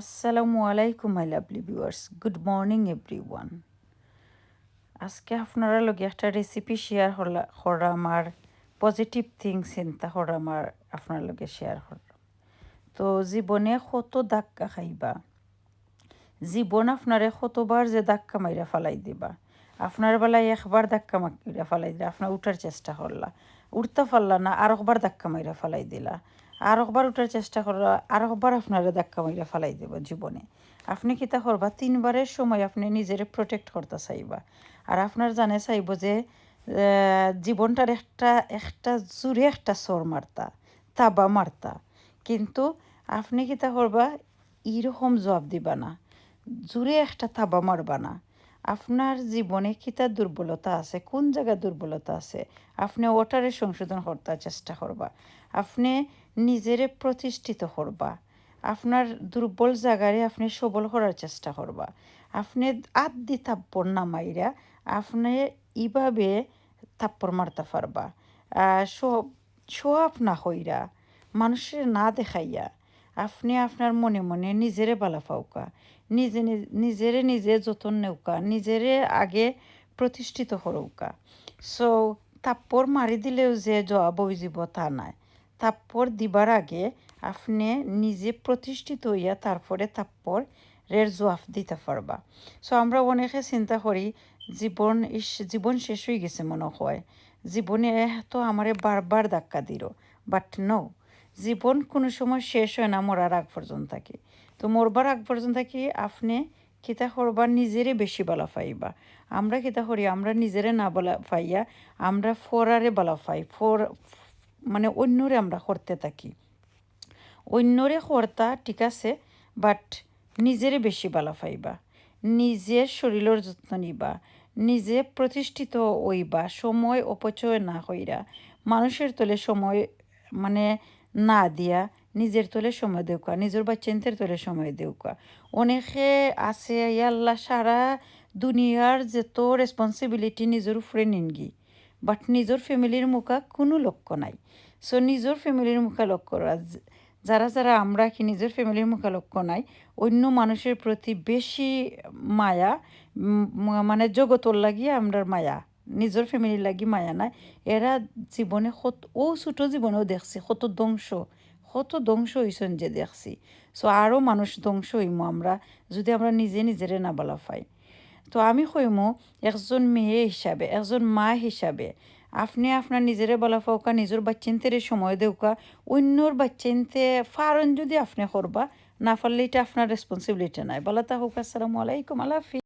আসসালামু আলাইকুম my lovely viewers good morning everyone আজকে আপনারা লগে একটা রেসিপি শেয়ার করা আমার পজিটিভ থিং চিন্তা করা আমার আপনার লগে শেয়ার করলাম তো জীবনে কত ধাক্কা খাইবা? জীবন আপনারে কতবার যে ধাক্কা মাইরা ফালাই দিবা? আপনার বেলায় একবার ধাক্কা মাইরা ফালাই দিলা, আপনার উঠার চেষ্টা করলা। উঠতে পারলা না আর একবার ধাক্কা মাইরা ফালাই দিলা। আর একবার উঠার চেষ্টা করলা আর একবার আপনারা ধাক্কা মাইরা ফালাই দেব জীবনে। আপনি কিতা করবা? তিনবারের সময় আপনি নিজের প্রোটেক্ট করতে চাইবা। আর আপনার জানে চাইব যে জীবনটার একটা একটা জুড়ে একটা সর মারতা, তাবা মারতা। কিন্তু আপনি কিতা করবা? এইরকম জবাব দিবা না। জুড়ে একটা তাবা মারবা না। আপনার জীবনে কিতা দুর্বলতা আছে? কোন জায়গায় দুর্বলতা আছে? আপনি ওটারে সংশোধন করতে চেষ্টা করবা। আপনি নিজেরে প্রতিষ্ঠিত করবা। আপনার দুর্বল জায়গায় আপনি সবল করার চেষ্টা করবা। আপনি আদি থাপ্পর না মাইরা আপনি এইভাবে থাপ্পর মারতে পারবা। সব সব না হইরা, মানুষের না দেখাইয়া। আপনি আপনার মনে মনে নিজেরে বালা পাউকা নিজে নিজেরে নিজে যতন নেউকা, নিজেরে আগে প্রতিষ্ঠিত করৌকা সো তাপ্পর মারি দিলেও যে জবাব যাব তা নাই। তাপ্পর দিবার আগে আপনি নিজে প্রতিষ্ঠিত হইয়া তারপরে তাপ্পর রের জবাব দিতে পারবা। সো আমরা অনেকে চিন্তা করি, জীবন ইস, জীবন শেষ হয়ে গেছে মনে হয়। জীবনে তো আমারে বারবার ধাক্কা দিল বাট নো জীবন কোনো সময় শেষ হয় না মরার আগ পর্যন্ত থাকি। তো মরবার আগ পর্যন্ত থাকি, আপনি কিতা করবার নিজেরে বেশি বলা পাইবা। আমরা কিতা করি, আমরা নিজেরে না বলা পাইয়া আমরা ফরারে বলা পাই, ফর মানে অন্যরে আমরা করতে থাকি। অন্যরে করতা ঠিক আছে বাট নিজেরে বেশি বলা পাইবা। নিজের শরীরের যত্ন নিবা, নিজে প্রতিষ্ঠিত হইবা, সময় অপচয় না হইরা মানুষের তলে সময় মানে না দিয়া নিজের তোলে সময় দেউকা নিজের বাচ্চাদের তোলে সময় দেউকা অনেকে আছে, আল্লাহ সারা দুনিয়ার যত রেসপন্সিবিলিটি নিজের উপরে নিনগি বাট নিজের ফ্যামিলির মুখা কোনো লক্ষ্য নাই। সো নিজের ফ্যামিলির মুখা লক্ষ্য করা যারা যারা আমরা কি নিজের ফ্যামিলির মুখা লক্ষ্য নাই, অন্য মানুষের প্রতি বেশি মায়া মানে জগতর লাগিয়ে আমরা মায়া। নিজের ফ্যামিলির লাগি মায়া নাই। এরা জীবনে কত ও ছোটো জীবনেও দেখছি কত ধ্বংস কত ধ্বংস হয়েছেন যে দেখছি। সো আরও মানুষ ধ্বংস হইমো আমরা, যদি আমরা নিজে নিজেরে না বলা পাই। তো আমি কইমো একজন মেয়ে হিসাবে একজন মা হিসাবে আপনি আপনার নিজেরে বলা ফাউকা নিজের বাচ্চিনতে সময় দেউকা অন্যর বাচ্চিনতে ফারন যদি আপনি করবা না পারলে এটা আপনার রেসপন্সিবিলিটি নাই। বলা তা হোক আসসালামু আলাইকুম, আল্লাহ